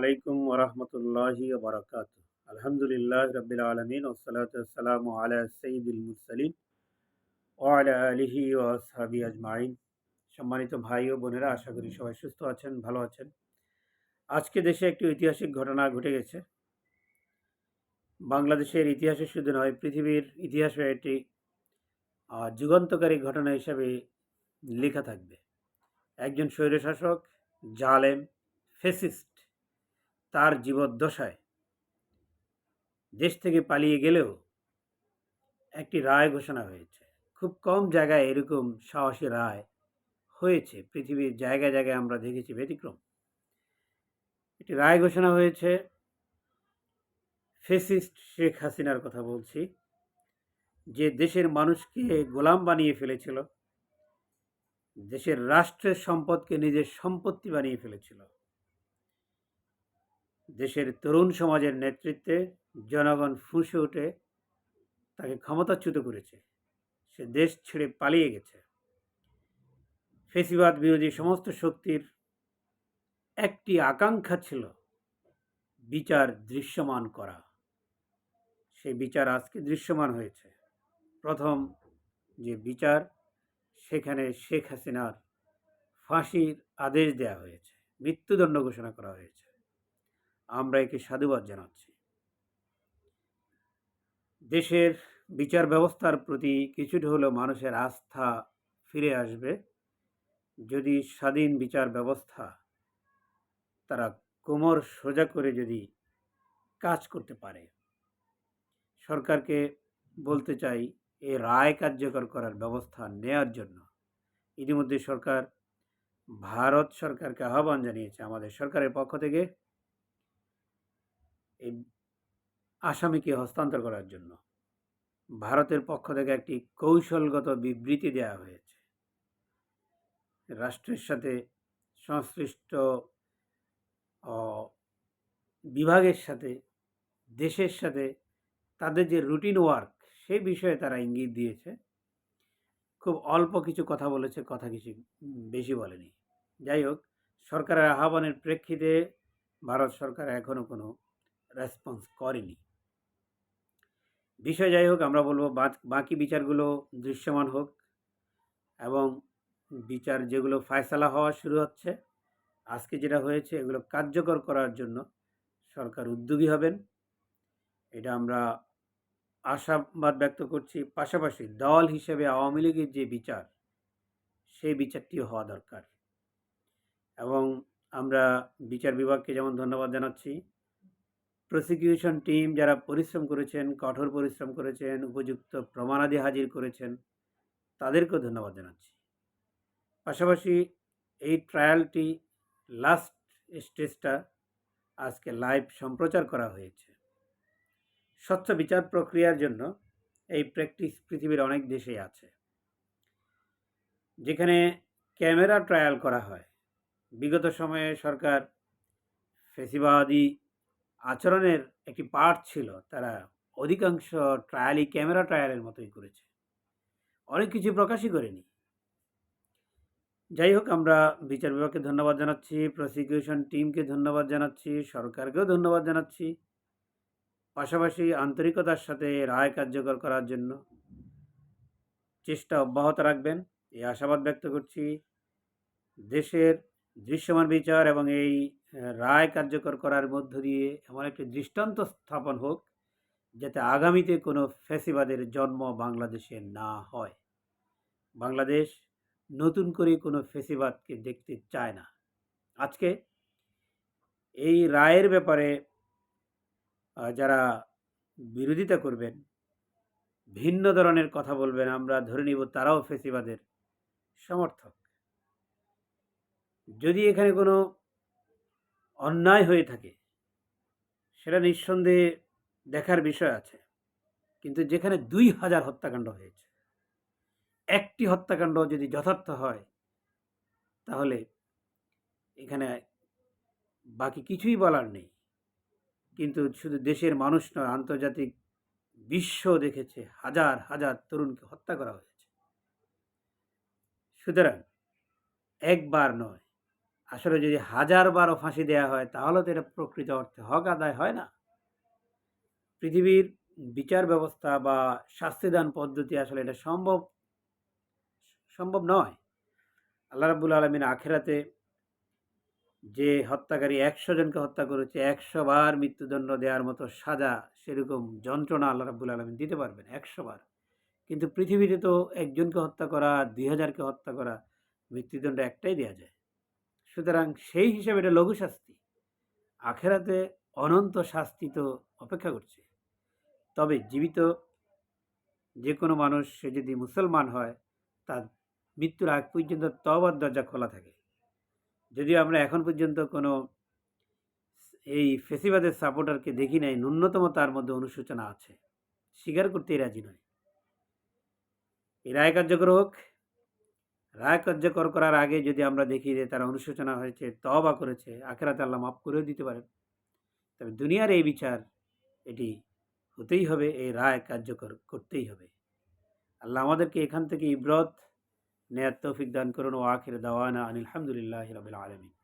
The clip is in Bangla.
আলাইকুম ওরহমতুল্লাহি বারাকাত আলহামদুলিল্লাহ রবিল আলমিন ওসলাতাম আলা সঈদুল মুরসালিন ও আলা আলিহি ও আসহাবি আজমাইন। সম্মানিত ভাই ও বোনেরা আশা করি সবাই সুস্থ আছেন ভালো আছেন। আজকে দেশে একটি ঐতিহাসিক ঘটনা ঘটে গেছে। বাংলাদেশের ইতিহাসে শুধু নয় পৃথিবীর ইতিহাসে আহ, যুগান্তকারী ঘটনা হিসাবে লেখা থাকবে। একজন স্বৈরশাসক জালেম ফেসিস্ট তার জীবদ্দশায়। দেশ থেকে পালিয়ে গেলেও একটি রায় ঘোষণা হয়েছে। খুব কম জায়গায় এরকম সাহসী রায় হয়েছে। পৃথিবীর জায়গায় জায়গায় আমরা দেখেছি ব্যতিক্রম। একটি রায় ঘোষণা হয়েছে, ফেসিস্ট শেখ হাসিনার কথা বলছি, যে দেশের মানুষকে গোলাম বানিয়ে ফেলেছিল, দেশের রাষ্ট্রের সম্পদকে নিজের সম্পত্তি বানিয়ে ফেলেছিল। দেশের তরুণ সমাজের নেতৃত্বে জনগণ ফুঁসে উঠে তাকে ক্ষমতাচ্যুত করেছে। সে দেশ ছেড়ে পালিয়ে গেছে। ফেসিবাদ বিরোধী সমস্ত শক্তির একটি আকাঙ্ক্ষা ছিল বিচার দৃশ্যমান করা। সেই বিচার আজকে দৃশ্যমান হয়েছে। প্রথম যে বিচার, সেখানে শেখ হাসিনার ফাঁসির আদেশ দেওয়া হয়েছে। মৃত্যুদণ্ড ঘোষণা করা হয়েছে। আমরা একে সাধুবাদ জানাচ্ছি। দেশের বিচার ব্যবস্থার প্রতি কিছুটা হলেও মানুষের আস্থা ফিরে আসবে যদি স্বাধীন বিচার ব্যবস্থা তারা কোমর সোজা করে যদি কাজ করতে পারে। সরকারকে বলতে চাই এই রায় কার্যকর করার ব্যবস্থা নেয়ার জন্য। ইতিমধ্যে সরকার, ভারত সরকারকে আহ্বান জানিয়েছে আমাদের সরকারের পক্ষ থেকে। এই আসামিকে হস্তান্তর করার জন্য। ভারতের পক্ষ থেকে একটি কৌশলগত বিবৃতি দেওয়া হয়েছে। রাষ্ট্রের সাথে সংশ্লিষ্ট বিভাগের সাথে, দেশের সাথে তাদের যে রুটিন ওয়ার্ক সেই বিষয়ে তারা ইঙ্গিত দিয়েছে। খুব অল্প কিছু কথা বলেছে, কথা কিছু বেশি বলেনি। যাই হোক, সরকারের আহ্বানের প্রেক্ষিতে ভারত সরকার এখনও কোনো রেসপন্স করেনি। বিষয় যাই হোক, আমরা বলব বাকি বিচারগুলো দৃশ্যমান হোক এবং বিচার যেগুলো ফায়সালা হওয়া শুরু হচ্ছে, আজকে যেটা হয়েছে এগুলো কার্যকর করার জন্য সরকার উদ্যোগী হবেন। এটা আমরা আশাবাদ ব্যক্ত করছি। পাশাপাশি দল হিসেবে আওয়ামী লীগের যে বিচার, সেই বিচারটিও হওয়া দরকার। এবং আমরা বিচার বিভাগকে যেমন ধন্যবাদ জানাচ্ছি প্রসিকিউশন টিম যারা পরিশ্রম করেছেন, কঠোর পরিশ্রম করেছেন, উপযুক্ত প্রমাণাদি হাজির করেছেন, তাদেরকেও ধন্যবাদ জানাচ্ছি। পাশাপাশি এই ট্রায়ালটি লাস্ট স্টেজটা আজকে লাইভ সম্প্রচার করা হয়েছে। স্বচ্ছ বিচার প্রক্রিয়ার জন্য এই প্র্যাকটিস পৃথিবীর অনেক দেশেই আছে। যেখানে ক্যামেরা ট্রায়াল করা হয়। বিগত সময়ে সরকার ফেসিবাদী আচরণের একটি পার্ট ছিল, তারা অধিকাংশ ট্রায়ালই ক্যামেরা ট্রায়ালের মতোই করেছে। অনেক কিছু প্রকাশই করেনি। যাই হোক, আমরা বিচার বিভাগকে ধন্যবাদ জানাচ্ছি প্রসিকিউশন টিমকে ধন্যবাদ জানাচ্ছি, সরকারকেও ধন্যবাদ জানাচ্ছি, পাশাপাশি আন্তরিকতার সাথে রায় কার্যকর করার জন্য চেষ্টা অব্যাহত রাখবেন। এই আশাবাদ ব্যক্ত করছি। দেশের দৃশ্যমান বিচার এবং এই রায় কার্যকর করার মধ্য দিয়ে এমন একটি দৃষ্টান্ত স্থাপন হোক, যাতে আগামীতে কোনো ফ্যাসিবাদের জন্ম বাংলাদেশে না হয়। বাংলাদেশ নতুন করে কোনো ফেসিবাদকে দেখতে চায় না। আজকে এই রায়ের ব্যাপারে যারা বিরোধিতা করবেন, ভিন্ন ধরনের কথা বলবেন, আমরা ধরে নিব তারাও ফেসিবাদের সমর্থক। যদি এখানে কোনো অন্যায় হয়ে থাকে, সেটা নিঃসন্দেহে দেখার বিষয় আছে। কিন্তু যেখানে দুই হাজার হত্যাকাণ্ড হয়েছে, একটি হত্যাকাণ্ড যদি যথার্থ হয়, তাহলে এখানে বাকি কিছুই বলার নেই। কিন্তু শুধু দেশের মানুষ নয়, আন্তর্জাতিক বিশ্ব দেখেছে, হাজার হাজার তরুণকে হত্যা করা হয়েছে। সুতরাং একবার নয় আসলে যদি হাজার বারও ফাঁসি দেওয়া হয়, তাহলে তো এটা প্রকৃত অর্থে হক আদায় হয় না। পৃথিবীর বিচার ব্যবস্থা বা শাস্তিদান পদ্ধতি আসলে এটা সম্ভব সম্ভব নয়। আল্লাহ রাবুল আলমিন আখেরাতে যে হত্যাকারী একশো জনকে হত্যা করেছে একশো বার মৃত্যুদণ্ড দেওয়ার মতো সাজা সেরকম যন্ত্রণা আল্লাহ রাবুল আলমিন দিতে পারবেন একশো বার কিন্তু পৃথিবীতে তো একজনকে হত্যা করা, দুই হাজারকে হত্যা করা, মৃত্যুদণ্ড একটাই দেওয়া যায়। সুতরাং সেই হিসেবে এটা লঘু শাস্তি। আখেরাতে অনন্ত শাস্তি তো অপেক্ষা করছে। তবে জীবিত যে কোনো মানুষ, সে যদি মুসলমান হয়, তার মৃত্যুর আগ পর্যন্ত তবার দরজা খোলা থাকে। যদিও আমরা এখন পর্যন্ত কোনো এই ফেসিবাদের সাপোর্টারকে দেখি নাই, ন্যূনতম তার মধ্যে অনুশোচনা আছে। স্বীকার করতেই রাজি নয়। এই রায় কার্যকর হোক রায় কার্যকর করার আগে যদি আমরা দেখি যে তারা অনুশোচনা হয়েছে তবা করেছে, আখেরাতে আল্লাহ মাফ করেও দিতে পারে তবে দুনিয়ার এই বিচার, এটি হতেই হবে, এই রায় কার্যকর করতেই হবে। আল্লাহ আমাদেরকে এখান থেকে ইব্রত, নেয়ার তৌফিক দান করুন। ও আখের দাওয়ানা আনিল আলহামদুলিল্লাহ রবিল আলমিন।